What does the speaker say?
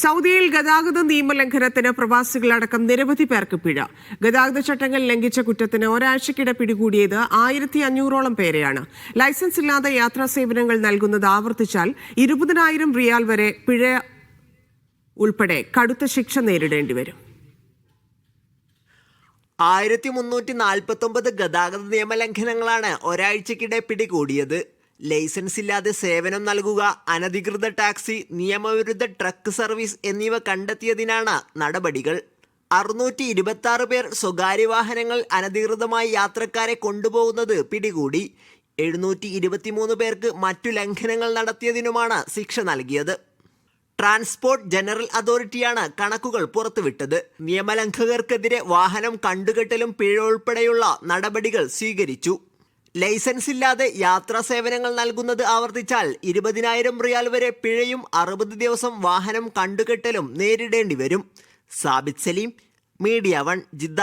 സൗദിയിൽ ഗതാഗത നിയമലംഘനത്തിന് പ്രവാസികളടക്കം നിരവധി പേർക്ക് പിഴ. ഗതാഗത ചട്ടങ്ങൾ ലംഘിച്ച കുറ്റത്തിന് ഒരാഴ്ചക്കിടെ പിടികൂടിയത് ആയിരത്തി അഞ്ഞൂറോളം പേരെയാണ്. ലൈസൻസ് ഇല്ലാതെ യാത്രാ സേവനങ്ങൾ നൽകുന്നത് ആവർത്തിച്ചാൽ ഇരുപതിനായിരം റിയാൽ വരെ പിഴ ഉൾപ്പെടെ കടുത്ത ശിക്ഷ നേരിടേണ്ടി വരും. ആയിരത്തി മുന്നൂറ്റി നാൽപ്പത്തി ഒമ്പത് ഗതാഗത നിയമലംഘനങ്ങളാണ് ഒരാഴ്ചക്കിടെ പിടികൂടിയത്. ലൈസൻസ് ഇല്ലാതെ സേവനം നൽകുക അനധികൃത ടാക്സി നിയമവിരുദ്ധ ട്രക്ക് സർവീസ് എന്നിവ കണ്ടെത്തിയതിനാണ് നടപടികൾ. അറുന്നൂറ്റി ഇരുപത്തി പേർ സ്വകാര്യ വാഹനങ്ങൾ അനധികൃതമായി യാത്രക്കാരെ കൊണ്ടുപോകുന്നത് പിടികൂടി. എഴുന്നൂറ്റി ഇരുപത്തിമൂന്ന് പേർക്ക് മറ്റു ലംഘനങ്ങൾ നടത്തിയതിനുമാണ് ശിക്ഷ നൽകിയത്. ട്രാൻസ്പോർട്ട് ജനറൽ അതോറിറ്റിയാണ് കണക്കുകൾ പുറത്തുവിട്ടത്. നിയമലംഘകർക്കെതിരെ വാഹനം കണ്ടുകെട്ടലും പിഴ ഉൾപ്പെടെയുള്ള നടപടികൾ സ്വീകരിച്ചു. ലൈസൻസ് ഇല്ലാതെ യാത്രാ സേവനങ്ങൾ നൽകുന്നത് ആവർത്തിച്ചാൽ ഇരുപതിനായിരം റിയാൽ വരെ പിഴയും അറുപത് ദിവസം വാഹനം കണ്ടുകെട്ടലും നേരിടേണ്ടി വരും Sabith Salim media one Jeddah.